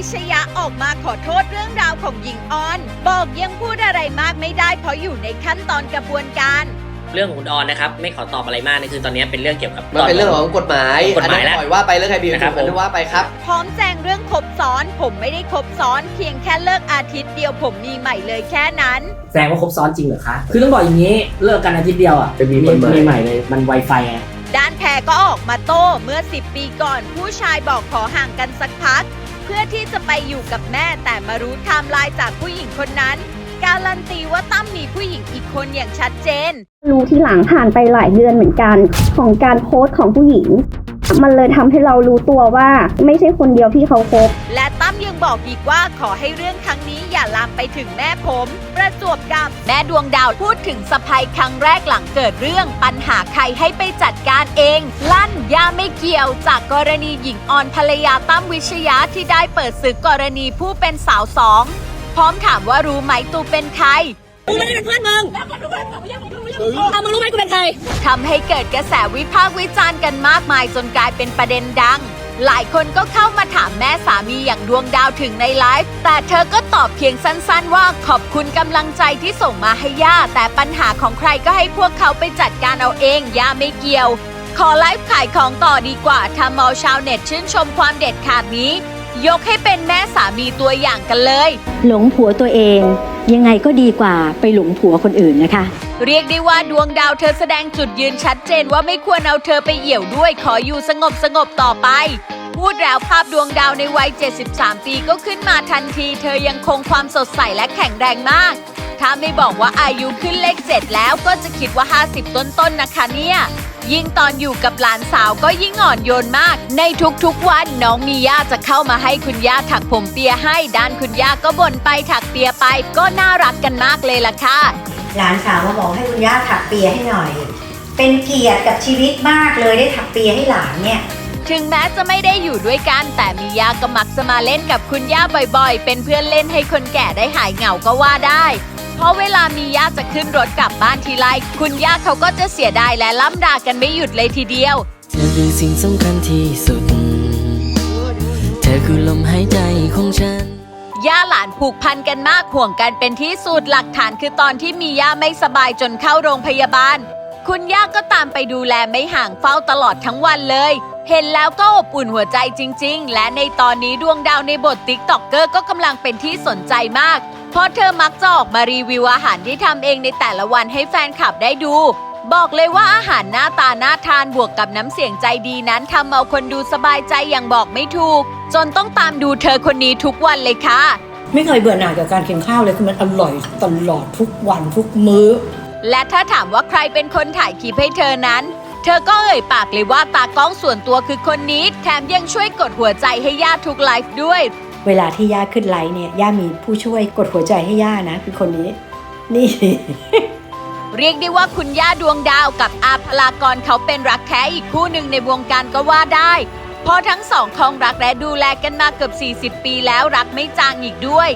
วิชยะออกมาขอโทษเรื่องราวของหญิงออน บอกยังพูดอะไรมากไม่ได้เพราะอยู่ในขั้นตอนกระบวนการ เรื่องของคุณออนนะครับไม่ขอตอบอะไรมากนะคือตอนนี้เป็นเรื่องเกี่ยวกับ มันเป็นเรื่องของกฎหมายกฎหมายอันแล้นั้วนปล่อยว่าไปเรื่องใครมีนะครับอันนั้นว่าไปครับ พร้อมแจงเรื่องครบซ้อน ผมไม่ได้ครบซ้อน เพียงแค่เลิกอาทิตย์เดียวผมมีใหม่เลยแค่นั้น แสดงว่าครบซ้อนจริงเหรอคะ คือต้องบอกอย่างนี้ เลิกกันอาทิตย์เดียวอะจะมีคนใหม่มีใหม่เลย มัน Wi-Fi ไง ด้านแพรก็ออกมาโต้เมื่อ 10 ปีก่อน ผู้ชายบอกขอห่างกันสักพักเพื่อที่จะไปอยู่กับแม่แต่มารู้ไทม์ไลน์จากผู้หญิงคนนั้น การันตีว่าตั้มมีผู้หญิงอีกคนอย่างชัดเจน รู้ที่หลังผ่านไปหลายเดือนเหมือนกัน ของการโพสต์ของผู้หญิง มันเลยทำให้เรารู้ตัวว่าไม่ใช่คนเดียวที่เขาคบ และตั้มยังบอกอีกว่าขอให้เรื่องครั้งนี้อย่าลามไปถึงแม่ผม ประจวบกับแม่ดวงดาวพูดถึงสะพายครั้งแรกหลังเกิดเรื่อง ปัญหาใครให้ไปจัดการเอง ลั่นย่าไม่เกี่ยว จากกรณีหญิงออนภรรยาตั้มวิชยะที่ได้เปิดศึกกรณีผู้เป็นสาวสองพร้อมถามว่ารู้ไหมตูเป็นใครกูไม่ได้เป็นเพื่อนมึงเอามึงรู้ไหมกูเป็นใคร ทำให้เกิดกระแสวิพากษ์วิจารณ์กันมากมายจนกลายเป็นประเด็นดัง หลายคนก็เข้ามาถามแม่สามีอย่างดวงดาวถึงในไลฟ์ แต่เธอก็ตอบเพียงสั้นๆว่าขอบคุณกำลังใจที่ส่งมาให้ย่า แต่ปัญหาของใครก็ให้พวกเขาไปจัดการเอาเองย่าไม่เกี่ยว ขอไลฟ์ขายของต่อดีกว่าทำเอาชาวเน็ตชื่นชมความเด็ดขาดนี้ ยกให้เป็นแม่สามีตัวอย่างกันเลย หลงผัวตัวเอง ยังไงก็ดีกว่าไปหลงผัวคนอื่นนะคะ เรียกได้ว่าดวงดาวเธอแสดงจุดยืนชัดเจนว่าไม่ควรเอาเธอไปเอี่ยวด้วยขออยู่สงบสงบต่อไป พูดแล้วภาพดวงดาวในวัย 73 ปีก็ขึ้นมาทันที เธอยังคงความสดใสและแข็งแรงมาก ถ้าไม่บอกว่าอายุขึ้นเลข 7 แล้วก็จะคิดว่า 50 ต้นๆนนะคะเนี่ย ยิ่งตอนอยู่กับหลานสาวก็ยิ่งอ่อนโยนมาก ในทุกๆวันน้องมีย่าจะเข้ามาให้คุณย่าถักผมเปียให้ ด้านคุณย่าก็บ่นไปถักเปียไป ก็น่ารักกันมากเลยล่ะค่ะ หลานสาวมาบอกให้คุณย่าถักเปียให้หน่อย เป็นเกียรติกับชีวิตมากเลยได้ถักเปียให้หลานเนี่ย ถึงแม้จะไม่ได้อยู่ด้วยกัน แต่มีย่าก็มักจะมาเล่นกับคุณย่าบ่อยๆ เป็นเพื่อนเล่นให้คนแก่ได้หายเหงาก็ว่าได้เพ ราะเวลามีย่าจะขึ้นรถกลับบ้านทีไรคุณย่าเขาก็จะเสียดายและล่ำด่ากันไม่หยุดเลยทีเดียว เธอคือสิ่งสำคัญที่สุด เธอคือลมหายใจของฉัน ย่าหลานผูกพันกันมากห่วงกันเป็นที่สุดหลักฐานคือตอนที่มีย่าไม่สบายจนเข้าโรงพยาบาล คุณย่าก็ตามไปดูแลไม่ห่างเฝ้าตลอดทั้งวันเลย เห็นแล้วก็อบอุ่นหัวใจจริง ๆ และในตอนนี้ดวงดาวในบทติ๊กต็อกเกอร์ก็กำลังเป็นที่สนใจมาก เพราะเธอมักจะออกมารีวิวอาหารที่ทำเองในแต่ละวันให้แฟนคลับได้ดู บอกเลยว่าอาหารหน้าตาน่าทานบวกกับน้ำเสียงใจดีนั้นทำเอาคนดูสบายใจอย่างบอกไม่ถูก จนต้องตามดูเธอคนนี้ทุกวันเลยค่ะ ไม่เคยเบื่อหน่ายกับการกินข้าวเลยคือมันอร่อยตลอดทุกวันทุกมื้อ และถ้าถามว่าใครเป็นคนถ่ายคลิปให้เธอนั้น เธอก็เอ่ยปากเลยว่าตากล้องส่วนตัวคือคนนี้ แถมยังช่วยกดหัวใจให้ญาติทุกไลฟ์ด้วย เวลาที่ย่าขึ้นไลฟ์เนี่ยย่ามีผู้ช่วยกดหัวใจให้ย่านะคือคนนี้ นี่ เรียกได้ว่าคุณย่าดวงดาวกับอาพลากรเขาเป็นรักแท้อีกคู่หนึ่งในวงการก็ว่าได้ เพราะทั้งสองคองรักและดูแลกันมาเกือบ 40 ปีแล้วรักไม่จางอีกด้วย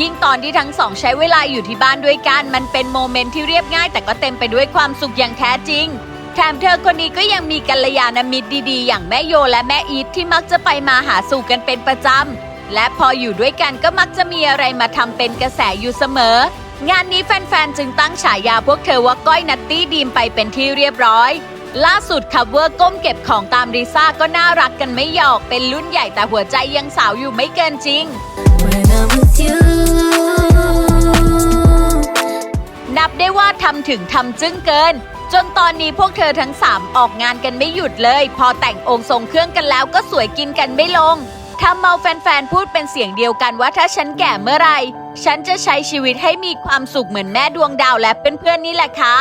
ยิ่งตอนที่ทั้งสองใช้เวลาอยู่ที่บ้านด้วยกัน มันเป็นโมเมนต์ที่เรียบง่าย แต่ก็เต็มไปด้วยความสุขอย่างแท้จริงแถมเธอคนนี้ก็ยังมีกัลยาณมิตรดีๆ อย่างแม่โยและแม่อีทที่มักจะไปมาหาสู่กันเป็นประจำ และพออยู่ด้วยกันก็มักจะมีอะไรมาทำเป็นกระแสอยู่เสมอ งานนี้แฟนๆ จึงตั้งฉายาพวกเธอว่าก้อยนัตตี้ดีมไปเป็นที่เรียบร้อย ล่าสุดคัฟเวอร์ก้มเก็บของตามลิซ่าก็น่ารักกันไม่หยอก เป็นรุ่นใหญ่แต่หัวใจยังสาวอยู่ไม่เกินจริง นับได้ว่าทำถึงทำจึ้งเกิน จนตอนนี้พวกเธอทั้ง 3 ออกงานกันไม่หยุดเลย พอแต่งองค์ทรงเครื่องกันแล้วก็สวยกินกันไม่ลง ทำเมาแฟนๆ พูดเป็นเสียงเดียวกันว่าถ้าฉันแก่เมื่อไร ฉันจะใช้ชีวิตให้มีความสุขเหมือนแม่ดวงดาวและเพื่อนๆนี่แหละค่ะ